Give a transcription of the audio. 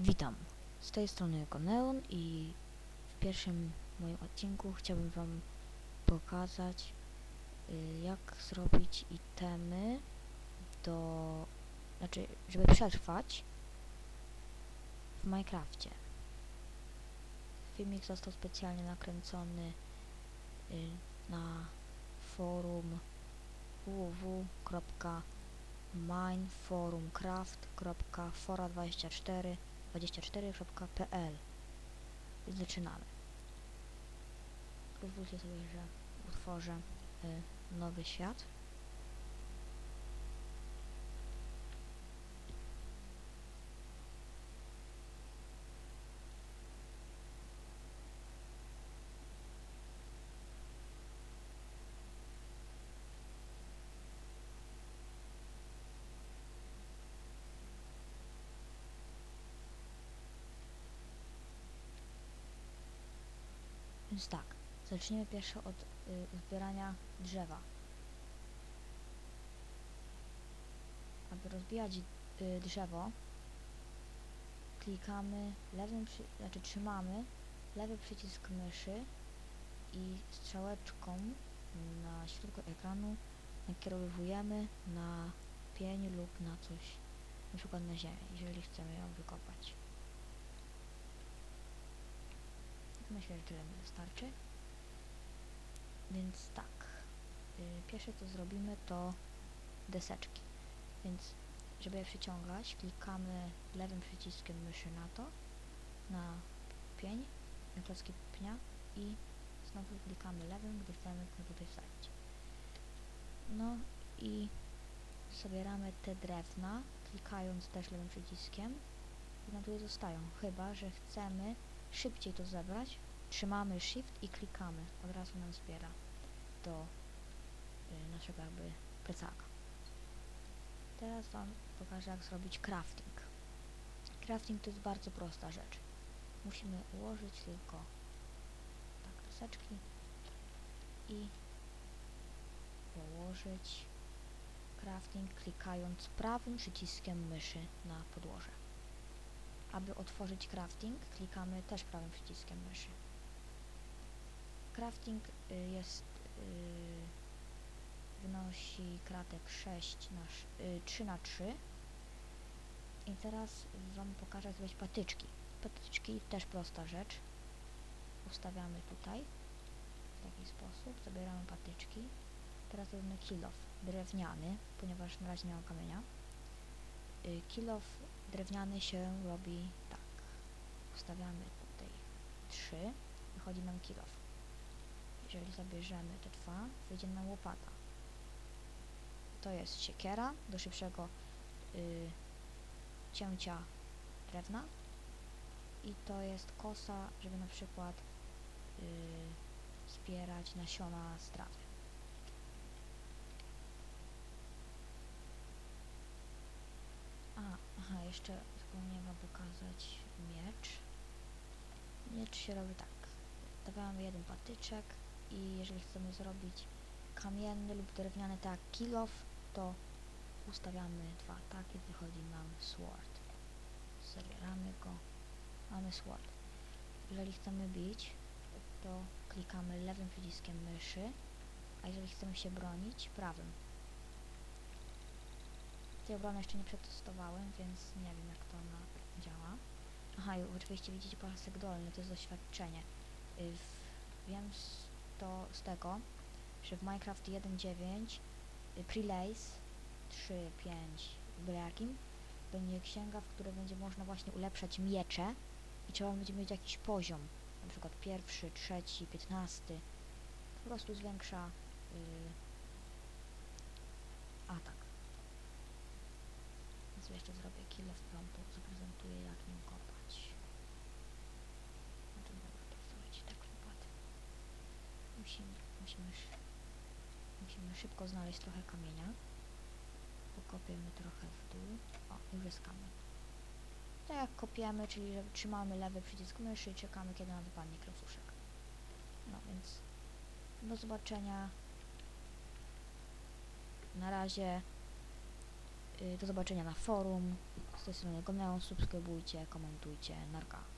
Witam, z tej strony Koneon i w pierwszym moim odcinku chciałbym wam pokazać y, jak zrobić itemy do, znaczy żeby przetrwać w Minecrafcie. Filmik został specjalnie nakręcony y, na forum www.mineforumcraft.fora24 24.pl Więc zaczynamy. Pozwólcie sobie, że utworzę y, nowy świat. Więc tak, zaczniemy pierwsze od y, zbierania drzewa. Aby rozbijać y, drzewo, klikamy lewym, przy, znaczy trzymamy lewy przycisk myszy i strzałeczką na środku ekranu nakierowujemy na pień lub na coś, na przykład na ziemię, jeżeli chcemy ją wykopać. Myślę, że tyle mi wystarczy. Więc tak. y, Pierwsze co zrobimy to deseczki. Więc żeby je przyciągać, klikamy lewym przyciskiem myszy na to, na pień, na klocki pnia i znowu klikamy lewym, gdy chcemy tutaj wsadzić. No i zabieramy te drewna, klikając też lewym przyciskiem i nam tutaj zostają, chyba że chcemy szybciej to zebrać, trzymamy shift i klikamy. Od razu nam zbiera do y, naszego jakby plecaka. Teraz wam pokażę jak zrobić crafting. Crafting to jest bardzo prosta rzecz. Musimy ułożyć tylko tak deseczki i położyć crafting klikając prawym przyciskiem myszy na podłoże. Aby otworzyć crafting, klikamy też prawym przyciskiem myszy. Crafting y, jest y, wynosi kratek 6 na y, 3 na 3 i teraz wam pokażę jak zrobić patyczki. Patyczki też prosta rzecz. Ustawiamy tutaj w taki sposób, zabieramy patyczki. Teraz robimy kilof drewniany, ponieważ na razie nie mam kamienia. Y, drewniany się robi tak. Ustawiamy tutaj 3, wychodzi nam kilof. Jeżeli zabierzemy te dwa, wyjdzie nam łopata. To jest siekiera do szybszego y, cięcia drewna i to jest kosa, żeby na przykład y, zbierać nasiona z trawy. A, aha, jeszcze zapomniałem wam pokazać miecz. Miecz się robi tak. Stawiamy jeden patyczek i jeżeli chcemy zrobić kamienny lub drewniany tak kilof, to ustawiamy dwa tak i wychodzi nam sword. Zabieramy go. Mamy sword. Jeżeli chcemy bić, to klikamy lewym przyciskiem myszy, a jeżeli chcemy się bronić, prawym. Tej obrony jeszcze nie przetestowałem, więc nie wiem jak to ona działa. Aha, i oczywiście widzicie pasek dolny, to jest doświadczenie. Y, wiem z, to z tego, że w Minecraft 1.9 y, Prelays 3.5 byle jakim będzie księga, w której będzie można właśnie ulepszać miecze i trzeba będzie mieć jakiś poziom, na przykład pierwszy, trzeci, piętnasty. Po prostu zwiększa y, Więc jeszcze zrobię kilo w prądu, zaprezentuję jak nim kopać. No to dobra, to zrobić tak przykład. Musimy, musimy, musimy szybko znaleźć trochę kamienia. Pokopiemy trochę w dół. O, już jest kamień. Tak jak kopiemy, czyli że trzymamy lewy przycisk myszy i czekamy kiedy nam wypadnie krecuszek. No więc do zobaczenia. Na razie do zobaczenia na forum. Z tej strony Goneon. Subskrybujcie, komentujcie. Narka.